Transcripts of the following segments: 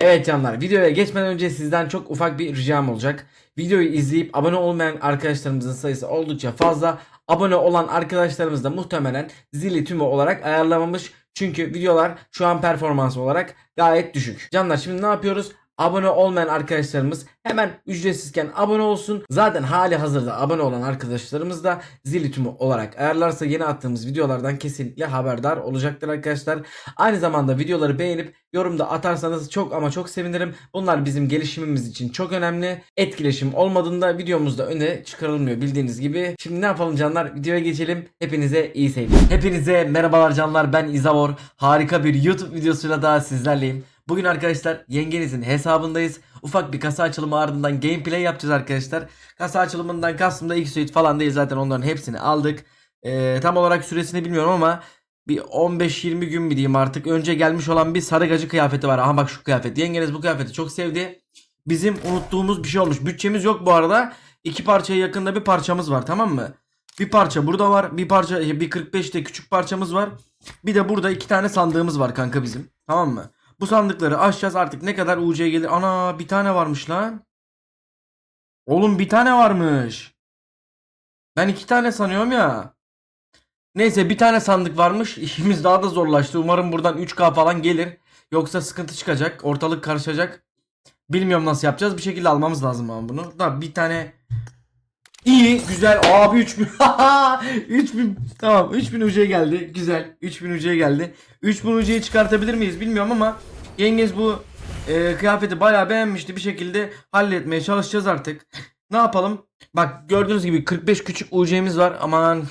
Evet canlar videoya geçmeden önce sizden çok ufak bir ricam olacak. Videoyu izleyip abone olmayan arkadaşlarımızın sayısı oldukça fazla. Abone olan arkadaşlarımız da muhtemelen zili tümü olarak ayarlamamış. Çünkü videolar şu an performans olarak gayet düşük. Canlar şimdi ne yapıyoruz? Abone olmayan arkadaşlarımız hemen ücretsizken abone olsun. Zaten hali hazırda abone olan arkadaşlarımız da zili tümü olarak ayarlarsa yeni attığımız videolardan kesinlikle haberdar olacaktır arkadaşlar. Aynı zamanda videoları beğenip yorumda atarsanız çok ama çok sevinirim. Bunlar bizim gelişimimiz için çok önemli. Etkileşim olmadığında videomuzda öne çıkarılmıyor bildiğiniz gibi. Şimdi ne yapalım canlar? Videoya geçelim. Hepinize iyi seyirler. Hepinize merhabalar canlar. Ben İzavor. Harika bir YouTube videosuyla daha sizlerleyim. Bugün arkadaşlar yengenizin hesabındayız. Ufak bir kasa açılımı ardından gameplay yapacağız arkadaşlar. Kasa açılımından kastım da X-Suite falan değil zaten onların hepsini aldık. Ee, tam olarak süresini bilmiyorum ama bir 15-20 gün mi diyeyim artık önce gelmiş olan bir sarı gacı kıyafeti var. Aha bak şu kıyafet. Yengeniz bu kıyafeti çok sevdi. Bizim unuttuğumuz bir şey olmuş. Bütçemiz yok bu arada. İki parçaya yakında bir parçamız var tamam mı? Bir parça burada var. Bir parça bir 45'te küçük parçamız var. Bir de burada iki tane sandığımız var kanka bizim. Tamam mı? Bu sandıkları açacağız artık ne kadar UC gelir. Ana bir tane varmış lan. Oğlum bir tane varmış. Ben iki tane sanıyorum ya. Neyse bir tane sandık varmış. İşimiz daha da zorlaştı. Umarım buradan 3K falan gelir. Yoksa sıkıntı çıkacak. Ortalık karışacak. Bilmiyorum nasıl yapacağız. Bir şekilde almamız lazım ama bunu. Da bir tane İyi, güzel. Abi 3000. 3000. Tamam, 3000 UC geldi. Güzel. 3000 UC geldi. 3000 UC'yi çıkartabilir miyiz bilmiyorum ama yengez bu e, kıyafeti bayağı beğenmişti. Bir şekilde halletmeye çalışacağız artık. Ne yapalım? Bak gördüğünüz gibi 45 küçük UC'miz var. Aman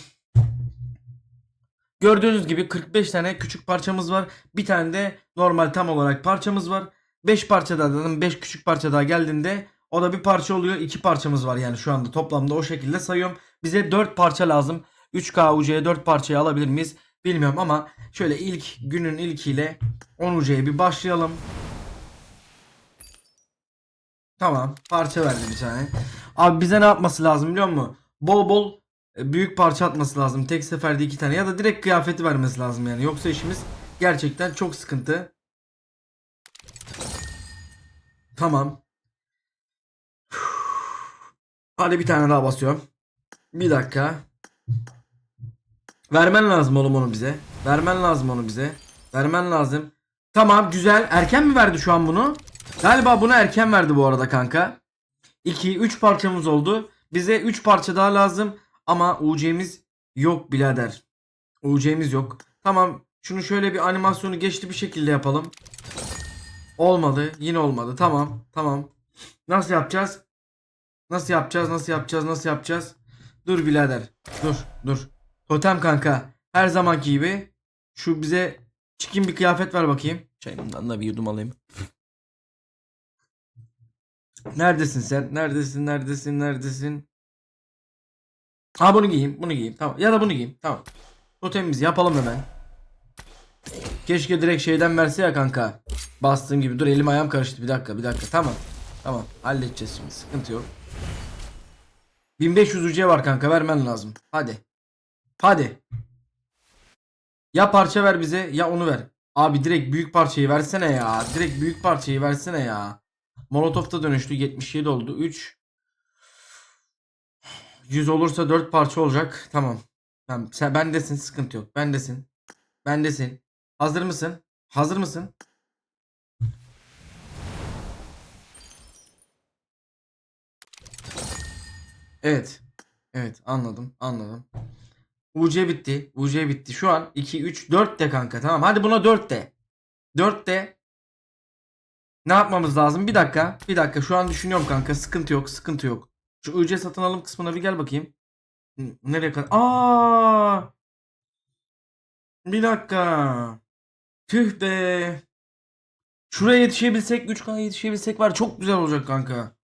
Gördüğünüz gibi 45 tane küçük parçamız var. Bir tane de normal tam olarak parçamız var. 5 parça daha dedim. 5 küçük parça daha geldiğinde o da bir parça oluyor. 2 parçamız var yani şu anda toplamda o şekilde sayıyorum. Bize 4 parça lazım. 3K UC'ye 4 parçayı alabilir miyiz? Bilmiyorum ama şöyle ilk günün ilkiyle 10 UC'ye bir başlayalım. Tamam. Parça verdi bir tane. Abi bize ne yapması lazım biliyor musun? Bol bol e, büyük parça atması lazım. Tek seferde iki tane ya da direkt kıyafeti vermesi lazım yani. Yoksa işimiz gerçekten çok sıkıntı. Tamam. Hadi bir tane daha basıyorum. Bir dakika. Vermen lazım oğlum onu bize. Vermen lazım onu bize. Vermen lazım. Tamam güzel. Erken mi verdi şu an bunu? Galiba bunu erken verdi bu arada kanka. 2 3 parçamız oldu. Bize 3 parça daha lazım ama UC'miz yok birader. UC'miz yok. Tamam şunu şöyle bir animasyonu geçti bir şekilde yapalım. Olmadı. Yine olmadı. Tamam. Tamam. Nasıl yapacağız? Nasıl yapacağız? Nasıl yapacağız? Nasıl yapacağız? Dur birader. Dur. Dur. Totem kanka. Her zamanki gibi. Şu bize çikin bir kıyafet ver bakayım. Çayımdan da bir yudum alayım. Neredesin sen? Neredesin? Neredesin? Neredesin? Ha bunu giyeyim. Bunu giyeyim. Tamam. Ya da bunu giyeyim. Tamam. Totemimizi yapalım hemen. Keşke direkt şeyden verse ya kanka. Bastığım gibi. Dur elim ayağım karıştı. Bir dakika. Bir dakika. Tamam. Tamam. Halledeceğiz şimdi. Sıkıntı yok. 1500 UC var kanka. Vermen lazım. Hadi. Hadi. Ya parça ver bize ya onu ver. Abi direkt büyük parçayı versene ya. Direkt büyük parçayı versene ya. Molotov'ta dönüştü. 77 oldu. 3 100 olursa 4 parça olacak. Tamam. Tamam. Sen bendesin. Sıkıntı yok. Bendesin. Bendesin. Hazır mısın? Hazır mısın? Evet. Evet anladım. Anladım. UC bitti. UC bitti. Şu an 2 3 4 de kanka. Tamam. Hadi buna 4 de. 4 de. Ne yapmamız lazım? Bir dakika. Bir dakika. Şu an düşünüyorum kanka. Sıkıntı yok. Sıkıntı yok. Şu UC satın alım kısmına bir gel bakayım. Nereye kadar? Aa! Bir dakika. Tüh be. Şuraya yetişebilsek 3K yetişebilsek var çok güzel olacak kanka.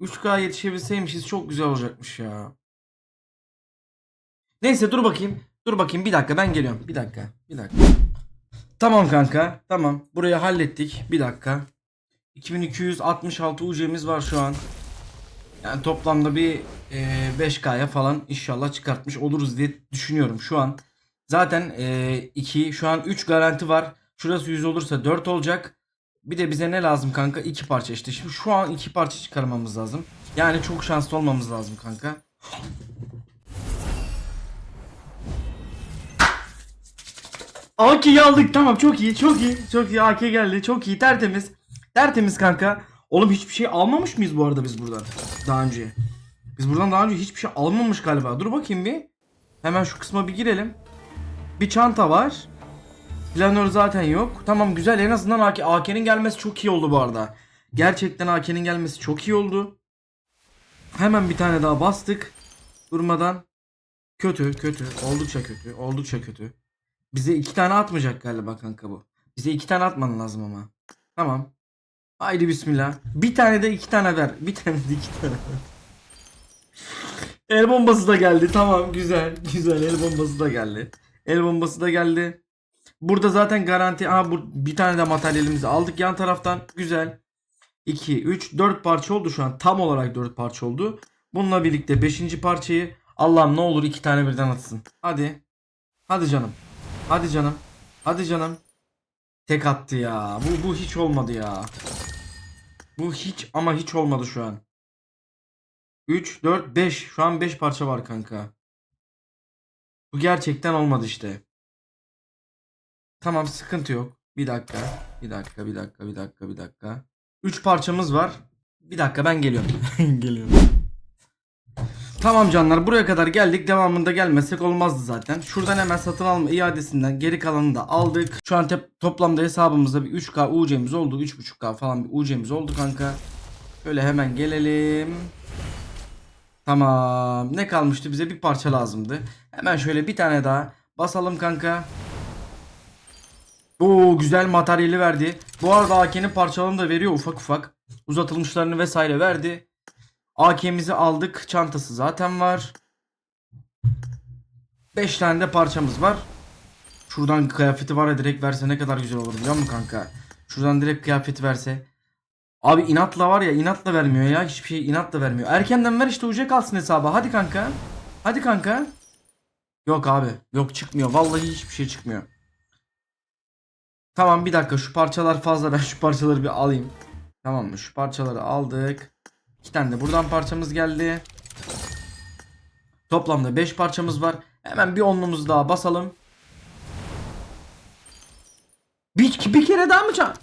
3K yetişebilseymişiz çok güzel olacakmış ya. Neyse dur bakayım. Dur bakayım bir dakika ben geliyorum. Bir dakika. Bir dakika. Tamam kanka. Tamam. Burayı hallettik. Bir dakika. 2266 UC'miz var şu an. Yani toplamda bir e, 5K'ya falan inşallah çıkartmış oluruz diye düşünüyorum şu an. Zaten 2 şu an 3 garanti var. Şurası 100 olursa 4 olacak. Bir de bize ne lazım kanka? İki parça işte. Şimdi şu an iki parça çıkarmamız lazım. Yani çok şanslı olmamız lazım kanka. AK'yi aldık. Tamam çok iyi çok iyi çok iyi. AK geldi. Çok iyi tertemiz. Tertemiz kanka. Oğlum hiçbir şey almamış mıyız bu arada biz buradan? Daha önce. Biz buradan daha önce hiçbir şey almamış galiba. Dur bakayım bir. Hemen şu kısma bir girelim. Bir çanta var Planör zaten yok tamam güzel en azından AK, AK'nin gelmesi çok iyi oldu bu arada Gerçekten AK'nin gelmesi çok iyi oldu Hemen bir tane daha bastık Durmadan Kötü kötü oldukça kötü oldukça kötü bize iki tane atmayacak galiba kanka bu. Bize iki tane atman lazım ama. Tamam. Haydi bismillah. Bir tane de iki tane ver. Bir tane de iki tane ver. El bombası da geldi. Tamam güzel. Güzel el bombası da geldi. El bombası da geldi. Burada zaten garanti. Aha bu bir tane de materyalimizi aldık yan taraftan. Güzel. 2, 3, 4 parça oldu şu an. Tam olarak 4 parça oldu. Bununla birlikte 5. parçayı Allah'ım ne olur iki tane birden atsın. Hadi. Hadi canım. Hadi canım. Hadi canım. Tek attı ya. Bu bu hiç olmadı ya. Bu hiç ama hiç olmadı şu an. 3 4 5 şu an 5 parça var kanka. Bu gerçekten olmadı işte. Tamam sıkıntı yok. Bir dakika. Bir dakika, bir dakika, bir dakika, bir dakika. 3 parçamız var. Bir dakika ben geliyorum. geliyorum. Tamam canlar buraya kadar geldik. Devamında gelmesek olmazdı zaten. Şuradan hemen satın alma iadesinden geri kalanını da aldık. Şu an toplamda hesabımızda bir 3K UC'miz oldu. 3.5K falan bir UC'miz oldu kanka. Böyle hemen gelelim. Tamam. Ne kalmıştı? Bize bir parça lazımdı. Hemen şöyle bir tane daha basalım kanka. Oo güzel materyali verdi. Bu arada AK'nin parçalarını da veriyor ufak ufak. Uzatılmışlarını vesaire verdi. AK'mizi aldık. Çantası zaten var. 5 tane de parçamız var. Şuradan kıyafeti var ya direkt verse ne kadar güzel olur biliyor musun kanka? Şuradan direkt kıyafeti verse. Abi inatla var ya inatla vermiyor ya. Hiçbir şey inatla vermiyor. Erkenden ver işte uca kalsın hesaba. Hadi kanka. Hadi kanka. Yok abi. Yok çıkmıyor. Vallahi hiçbir şey çıkmıyor. Tamam bir dakika şu parçalar fazla. Ben şu parçaları bir alayım. Tamam mı? Şu parçaları aldık. İki tane de buradan parçamız geldi. Toplamda 5 parçamız var. Hemen bir onlumuzu daha basalım. Bir, bir kere daha mı çan?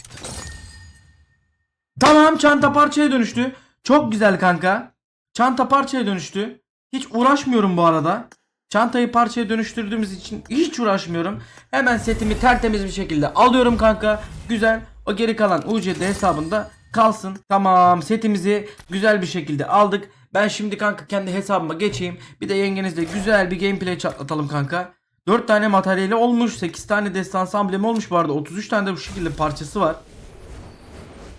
Tamam çanta parçaya dönüştü. Çok güzel kanka. Çanta parçaya dönüştü. Hiç uğraşmıyorum bu arada. Çantayı parçaya dönüştürdüğümüz için hiç uğraşmıyorum. Hemen setimi tertemiz bir şekilde alıyorum kanka. Güzel. O geri kalan UCD hesabında kalsın. Tamam setimizi güzel bir şekilde aldık. Ben şimdi kanka kendi hesabıma geçeyim. Bir de yengenizle güzel bir gameplay çatlatalım kanka. 4 tane materyali olmuş. 8 tane destansı amblemi olmuş bu arada. 33 tane de bu şekilde parçası var.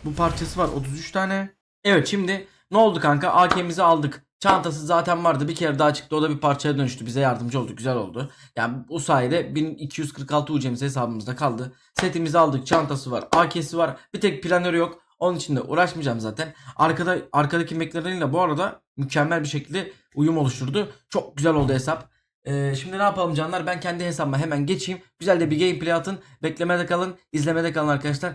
Bu parçası var 33 tane. Evet şimdi ne oldu kanka? AK'mizi aldık. Çantası zaten vardı. Bir kere daha çıktı. O da bir parçaya dönüştü. Bize yardımcı oldu. Güzel oldu. Yani bu sayede 1246 UC'miz hesabımızda kaldı. Setimizi aldık. Çantası var. AK'si var. Bir tek planörü yok. Onun için de uğraşmayacağım zaten. Arkada arkadaki McLaren'le bu arada mükemmel bir şekilde uyum oluşturdu. Çok güzel oldu hesap. Ee, şimdi ne yapalım canlar? Ben kendi hesabıma hemen geçeyim. Güzel de bir gameplay atın. Beklemede kalın. izlemede kalın arkadaşlar.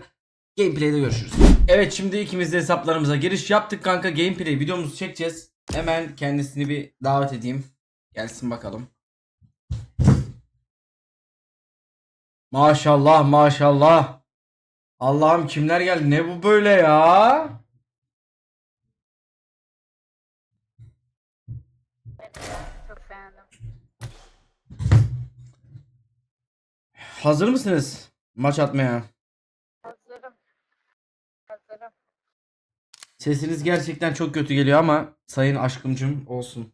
Gameplay'de görüşürüz. Evet şimdi ikimiz de hesaplarımıza giriş yaptık kanka. Gameplay videomuzu çekeceğiz. Hemen kendisini bir davet edeyim. Gelsin bakalım. Maşallah maşallah. Allah'ım kimler geldi? Ne bu böyle ya? Çok beğendim. Hazır mısınız maç atmaya? Sesiniz gerçekten çok kötü geliyor ama sayın aşkımcım olsun.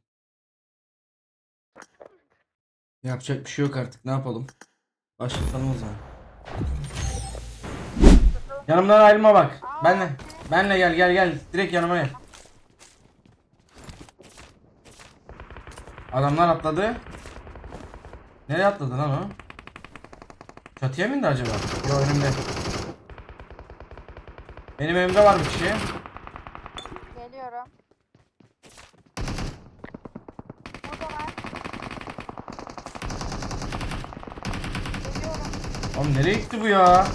Yapacak bir şey yok artık. Ne yapalım? Başlatalım o zaman. Yanımdan ayrılma bak. Benle. Benle gel gel gel. Direkt yanıma gel. Adamlar atladı. Nereye atladı lan o? Çatıya mı indi acaba? Yok önümde. Benim evimde var bir kişi. Geliyorum. Buradalar. Geliyorum. Oğlum nereye gitti bu ya?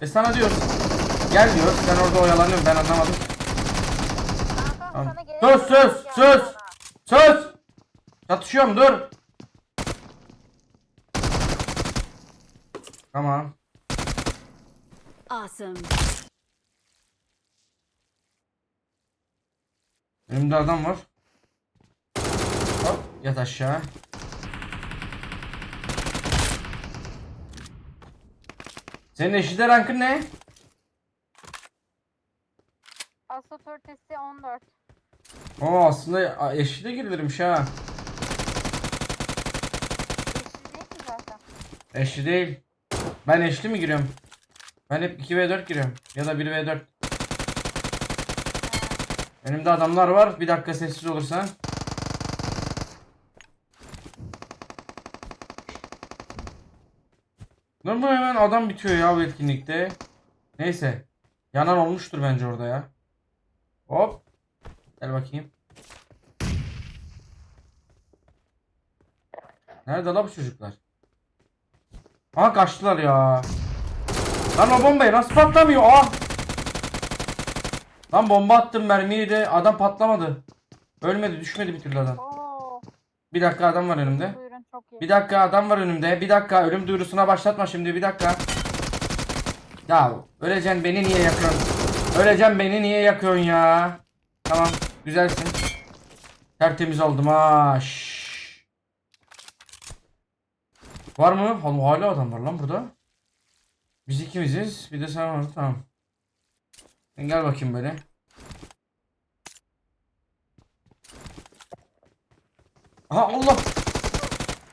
E sana diyoruz. Gel diyor. Sen orada oyalanıyorsun ben anlamadım. Tamam. Sus, sus, sus. Sus! Çatışıyorum dur. Tamam. Awesome. Önümde adam var. Hop yat aşağı. Senin eşide rankın ne? Asıl törtesi 14. Oo aslında eşide girilirmiş ha. Yeşil değil mi zaten? Eşli değil. Ben eşli mi giriyorum? Ben hep 2v4 giriyorum. Ya da 1v4. Önümde adamlar var. Bir dakika sessiz olursan. Ne bu hemen adam bitiyor ya bu etkinlikte. Neyse. Yanan olmuştur bence orada ya. Hop. Gel bakayım. Nerede la bu çocuklar? Aha kaçtılar ya. Lan o bombayı nasıl patlamıyor? Ah! Lan bomba attım mermiyi de adam patlamadı. Ölmedi düşmedi bir türlü adam. Bir dakika adam var önümde. Çok iyi. Bir dakika adam var önümde. Bir dakika ölüm duyurusuna başlatma şimdi bir dakika. Ya öleceksin beni niye yakıyorsun? Öleceksin beni niye yakıyorsun ya? Tamam güzelsin. Tertemiz oldum ha. Şşş. Var mı? Hala, hala adam var lan burada. Biz ikimiziz. Bir de sen var. Tamam. Sen gel bakayım böyle. Aha Allah.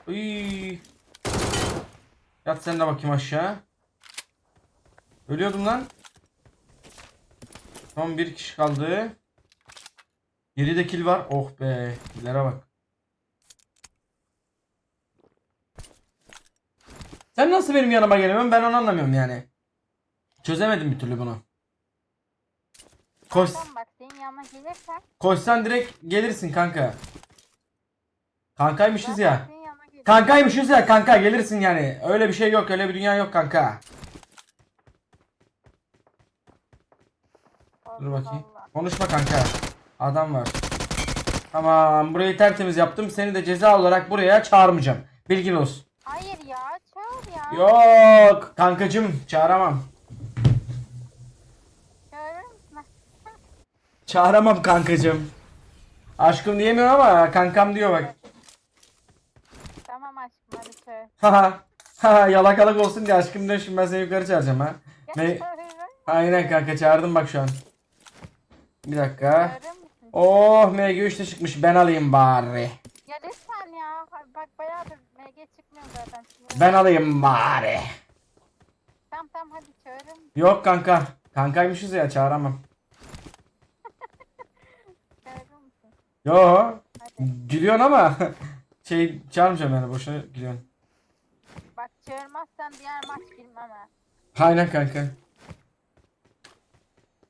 Iy. Yat sen de bakayım aşağı. Ölüyordum lan. Son bir kişi kaldı. Geride kill var. Oh be. Killere bak. Sen nasıl benim yanıma geliyorsun? Ben onu anlamıyorum yani. Çözemedim bir türlü bunu. Koş, bak senin yanına gelirsen. koşsan direkt gelirsin kanka. Kankaymışız ya. Kankaymışız ya kanka gelirsin yani. Öyle bir şey yok öyle bir dünya yok kanka. Dur bakayım. Konuşma kanka. Adam var. Tamam burayı tertemiz yaptım. Seni de ceza olarak buraya çağırmayacağım. Bilgin olsun. Hayır ya çağır ya. Yok kankacım çağıramam. Çağıramam kankacım. Aşkım diyemiyor ama kankam diyor bak. Tamam aşkım Haha. Ha yalakalık olsun diye aşkım diyor şimdi ben seni yukarı çağıracağım ha. Ne? Aynen kanka çağırdım bak şu an. Bir dakika. Oh MG3 de çıkmış ben alayım bari. Ya lütfen ya. Ha, Bak bayağıdır MG çıkmıyor zaten. Ben alayım bari. Tamam tamam hadi çağırır mısın? Yok kanka. Kankaymışız ya çağıramam. Çağırır mısın? Yo. Hadi. Gülüyorsun ama şey çağırmayacağım yani boşuna gülüyorsun. Çağırmazsan diğer maç bilmem ha. Aynen kanka.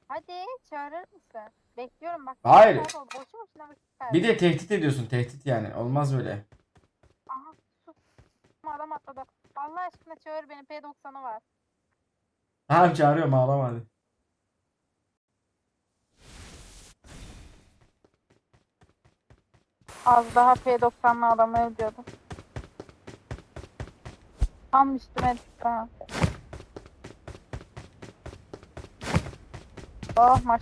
Hadi çağırır mısın? Bekliyorum bak. Hayır. Boşu boşuna vakit. Bir de tehdit ediyorsun tehdit yani. Olmaz böyle. Aha sus. Adam atladı. Allah aşkına çağır beni P90'ı var. Tamam çağırıyorum ağlama hadi. Az daha P90'lı adamı öldürdüm. Tam üstüme ha. Oh maş.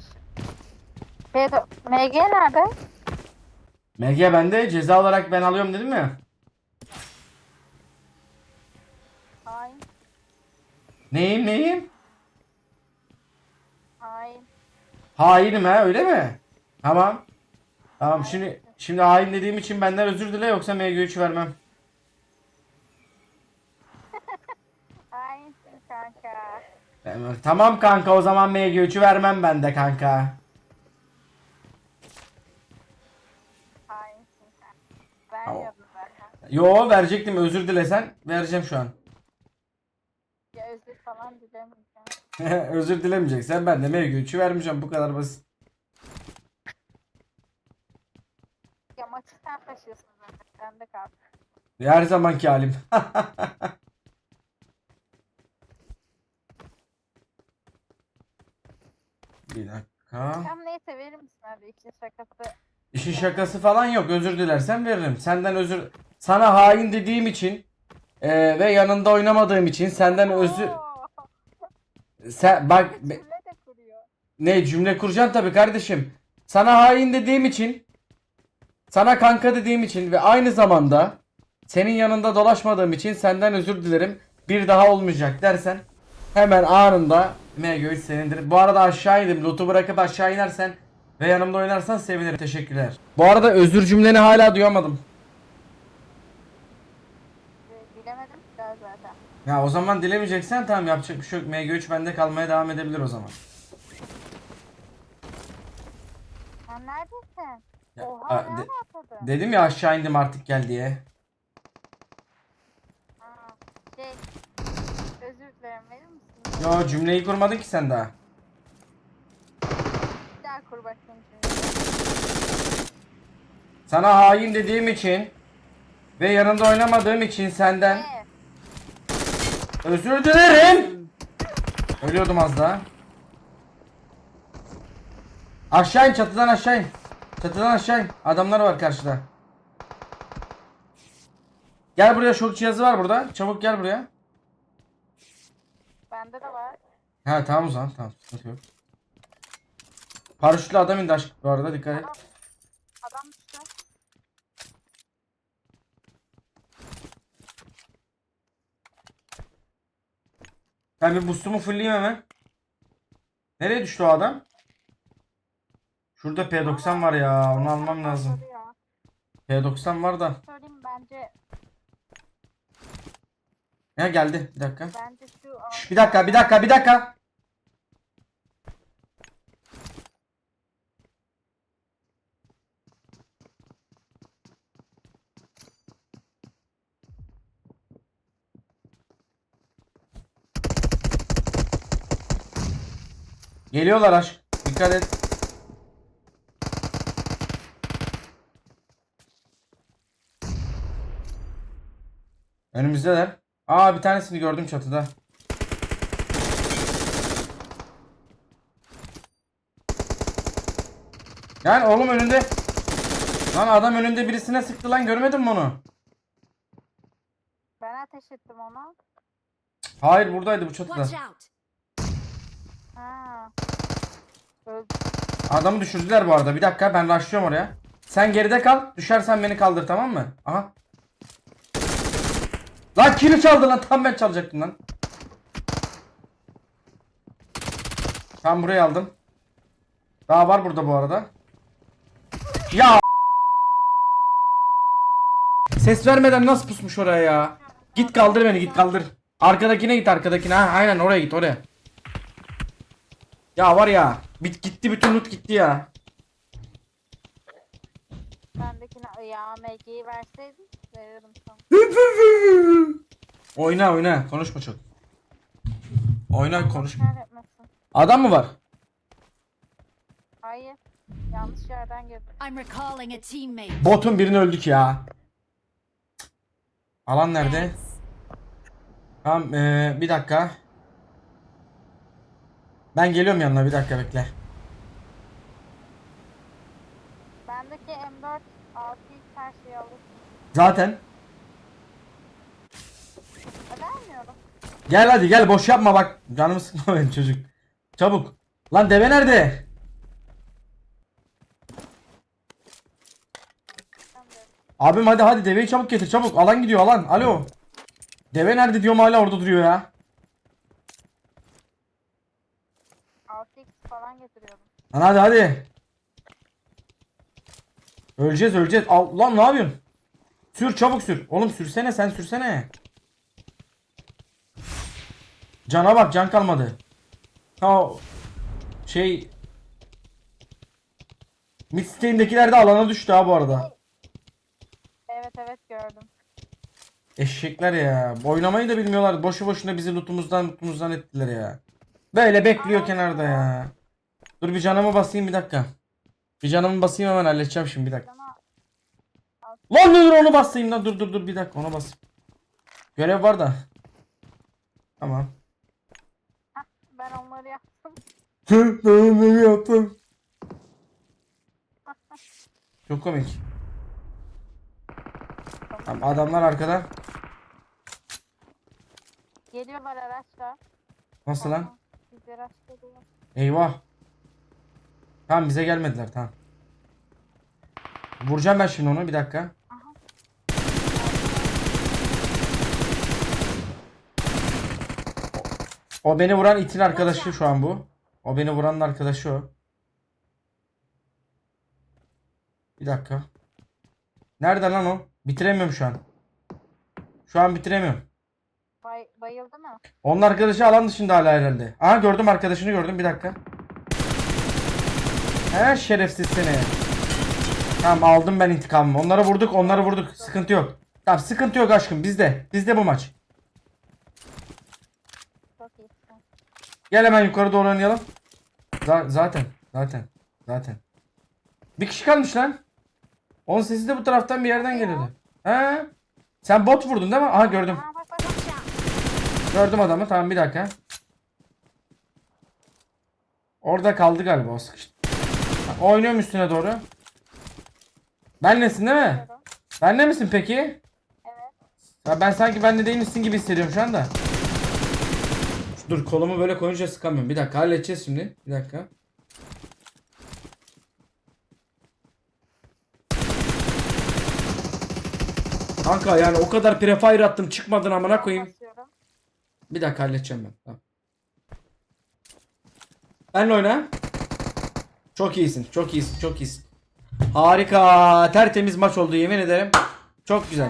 P MG nerede? MG bende ceza olarak ben alıyorum dedim ya. Hain. Neyim neyim? Hain. Hainim ha öyle mi? Tamam. Tamam şimdi şimdi hain dediğim için benden özür dile yoksa MG3 vermem. Hainsin kanka. Tamam, Tamam kanka o zaman MG3'ü vermem ben de kanka. Hainsin zaten. Yo verecektim özür dilesen vereceğim şu an. Ya özür falan dilemeyeceğim. özür dilemeyeceksen ben de MG3'ü vermeyeceğim bu kadar basit. Ya maçı sen taşıyorsun zaten. Sen de kal. Her zamanki halim. Bir dakika. Tamam neyse verir misin hadi işin şakası. İşin şakası falan yok. Özür dilersen veririm. Senden özür... Sana hain dediğim için eee, ve yanında oynamadığım için senden özür... Oo, Sen bak cümle de kuruyor. ne cümle kuracaksın tabii kardeşim. Sana hain dediğim için sana kanka dediğim için ve aynı zamanda senin yanında dolaşmadığım için senden özür dilerim. Bir daha olmayacak dersen hemen anında MG3 senindir. Bu arada aşağı indim. Loot'u bırakıp aşağı inersen ve yanımda oynarsan sevinirim. Teşekkürler. Bu arada özür cümleni hala duyamadım. Ee, Bilemedim daha zaten. Ya o zaman dilemeyeceksen tamam yapacak bir şey yok. MG3 bende kalmaya devam edebilir o zaman. Sen neredesin? Ya, Oha a- ne de- dedim ya aşağı indim artık gel diye. Şey, özür dilerim verir misin? Yo cümleyi kurmadın ki sen daha. Bir daha kur bakayım cümleyi. Sana hain dediğim için ve yanında oynamadığım için senden Ee, özür dilerim. Ölüyordum az daha. Aşağı in çatıdan aşağı in. Çatıdan aşağı in. Adamlar var karşıda. Gel buraya şok cihazı var burada. Çabuk gel buraya. Bende de var. Ha tamam o zaman tamam sıkıntı yok. Paraşütlü adam indi aşk bu arada dikkat et. Adam, adam düştü. Ben bir boost'umu fullleyeyim hemen. Nereye düştü o adam? Şurada P90 var ya onu almam lazım. Patladı ya. P90 var da. Söyleyeyim bence Ya geldi bir dakika. bence şu Şş, bir dakika bir dakika bir dakika. Geliyorlar aşk. Dikkat et. Önümüzdeler. Aa bir tanesini gördüm çatıda. Yani oğlum önünde. Lan adam önünde birisine sıktı lan görmedin mi onu? ben ateş ettim ona. Hayır buradaydı bu çatıda. Ha. Öldü. Adamı düşürdüler bu arada. Bir dakika ben rushlıyorum oraya. Sen geride kal. Düşersen beni kaldır tamam mı? Aha. Lan kimi çaldı lan? Tam ben çalacaktım lan. Tam burayı aldım. Daha var burada bu arada. Ya Ses vermeden nasıl pusmuş oraya ya? Git kaldır beni git kaldır. Arkadakine git arkadakine. Ha, aynen oraya git oraya. Ya var ya. Bit gitti bütün loot gitti ya. Bendekine ya MG'yi verseydin veririm sana. Oyna oyna konuşma çok. Oyna konuşma. Kahretmesin. Adam mı var? Hayır. Yanlış yerden girdim. I'm recalling a teammate. Botun birini öldük ya. Alan nerede? Tamam ee, bir dakika. Ben geliyorum yanına bir dakika bekle. Bendeki M4 6 her şeyi alır. Zaten. Vermiyorum. Gel hadi gel boş yapma bak. Canımı sıkma benim çocuk. Çabuk. Lan deve nerede? Abim hadi hadi deveyi çabuk getir çabuk. Alan gidiyor alan. Alo. Deve nerede diyorum hala orada duruyor ya. 6x falan getiriyordum. Lan hadi hadi. Öleceğiz öleceğiz. Al, lan ne yapıyorsun? Sür çabuk sür. Oğlum sürsene sen sürsene. Cana bak can kalmadı. Ha şey Mid Steam'dekiler de alana düştü ha bu arada. Evet evet gördüm. Eşekler ya. Oynamayı da bilmiyorlar. Boşu boşuna bizi lootumuzdan lootumuzdan ettiler ya. Böyle bekliyor kenarda ya. Dur bir canımı basayım bir dakika. Bir canımı basayım hemen halledeceğim şimdi bir dakika. Lan dur onu basayım lan dur dur dur bir dakika onu basayım. Görev var da. Tamam. ben onları yaptım. ben ne yaptım? Çok komik. Tamam, adamlar arkada. Geliyorlar araçla. Nasıl lan? Bizi araçlıyorlar. Eyvah. Tamam bize gelmediler tamam. Vuracağım ben şimdi onu bir dakika. O, beni vuran itin arkadaşı şu an bu. O beni vuranın arkadaşı o. Bir dakika. Nerede lan o? Bitiremiyorum şu an. Şu an bitiremiyorum. Bay, bayıldı mı? Onun arkadaşı alan dışında hala herhalde. Aha gördüm arkadaşını gördüm bir dakika. He şerefsiz seni. Tamam aldım ben intikamımı. Onları vurduk onları vurduk. Sıkıntı yok. Tamam sıkıntı yok aşkım bizde. Bizde bu maç. Çok iyisin. Gel hemen yukarı doğru oynayalım. Za- zaten. Zaten. Zaten. Bir kişi kalmış lan. Onun sesi de bu taraftan bir yerden geliyordu. He? Sen bot vurdun değil mi? Aha gördüm. Gördüm adamı. Tamam bir dakika. Orada kaldı galiba o sıkıştı. Oynuyorum üstüne doğru. Benlesin değil mi? Benle misin peki? Evet. Ya ben sanki bende değilmişsin gibi hissediyorum şu anda. Dur kolumu böyle koyunca sıkamıyorum. Bir dakika halledeceğiz şimdi. Bir dakika. Kanka yani o kadar prefire attım çıkmadın amına koyayım. Bir dakika halledeceğim ben. Tamam. Benle oyna. Çok iyisin. Çok iyisin. Çok iyisin. Harika. Tertemiz maç oldu yemin ederim. Çok güzel.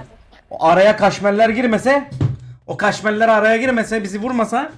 O araya kaşmeller girmese o kaşmeller araya girmese bizi vurmasa